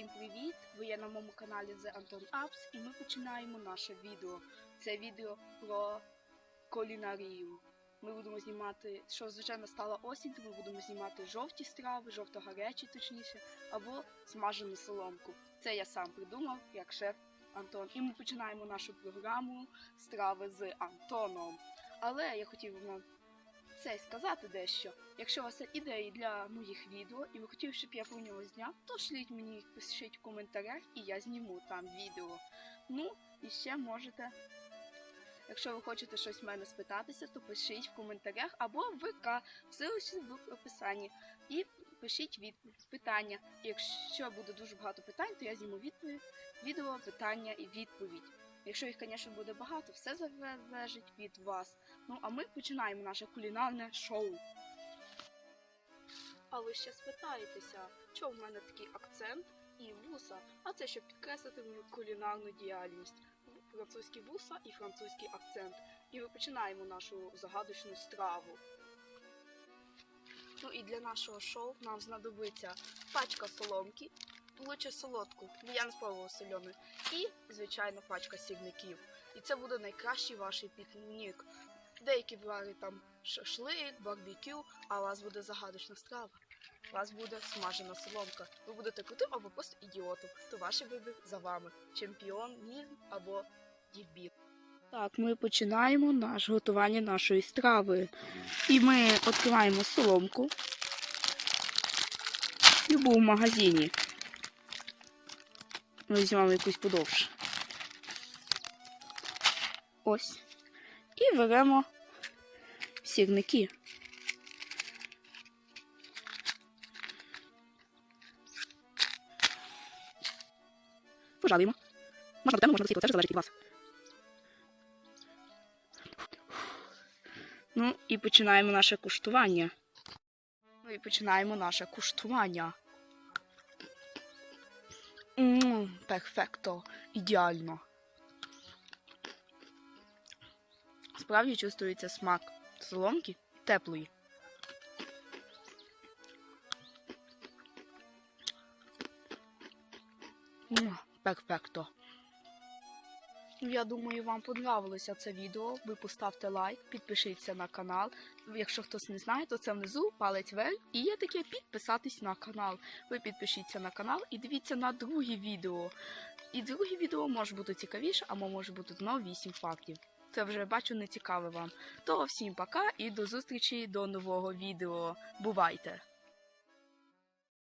Всім привіт! Ви є на моєму каналі The Anton Apps і ми починаємо наше відео. Це відео про кулінарію. Ми будемо знімати, що звичайно стала осінь, то ми будемо знімати жовті страви, жовто-гарячі точніше, або смажену соломку. Це я сам придумав як шеф Антон. І ми починаємо нашу програму страви з Антоном. Але я хотів вам це сказати дещо. Якщо у вас є ідеї для моїх відео, і ви хотіли, щоб я про нього зняв, то шліть мені їх, пишіть в коментарях, і я зніму там відео. Ну, і ще можете. Якщо ви хочете щось в мене спитатися, то пишіть в коментарях або в ВК, ссылочці в описанні. І пишіть відповідь, питання. Якщо буде дуже багато питань, то я зніму відповідь, відео, питання і відповідь. Якщо їх, звісно, буде багато, все залежить від вас. Ну а ми починаємо наше кулінарне шоу. А ви ще спитаєтеся, чому в мене такий акцент і вуса? А це щоб підкреслити мою кулінарну діяльність. Французькі вуса і французький акцент. І ми починаємо нашу загадочну страву. Ну і для нашого шоу нам знадобиться пачка соломки, лучше солодку, не спробував солену, і, звичайно, пачка сірників. І це буде найкращий ваш пікнік. Деякі варять там шашлик, барбекю, а у вас буде загадочна страва. У вас буде смажена соломка. Ви будете крутим або просто ідіотом. То ваш вибір за вами. Чемпіон, ні або дебіл. Так, ми починаємо наше готування нашої страви. І ми відкриваємо соломку. Любу в магазині. Ми візьмемо якусь подовше. Ось. І беремо сірники. Пожалуємо. Можна до тему, можна до світла, це вже залежить від вас. Ну і починаємо наше куштування. Ну і починаємо наше куштування. Перфекто, ідеально. Справді чувствується смак соломки теплої. Перфекто. Я думаю, вам понравилося це відео. Ви поставте лайк, підпишіться на канал. Якщо хтось не знає, то це внизу палець вверх. І є таке підписатись на канал. Ви підпишіться на канал і дивіться на друге відео. І друге відео може бути цікавіше, або може бути знову 8 фактів. Це вже бачу не цікаве вам. То всім пока і до зустрічі до нового відео. Бувайте!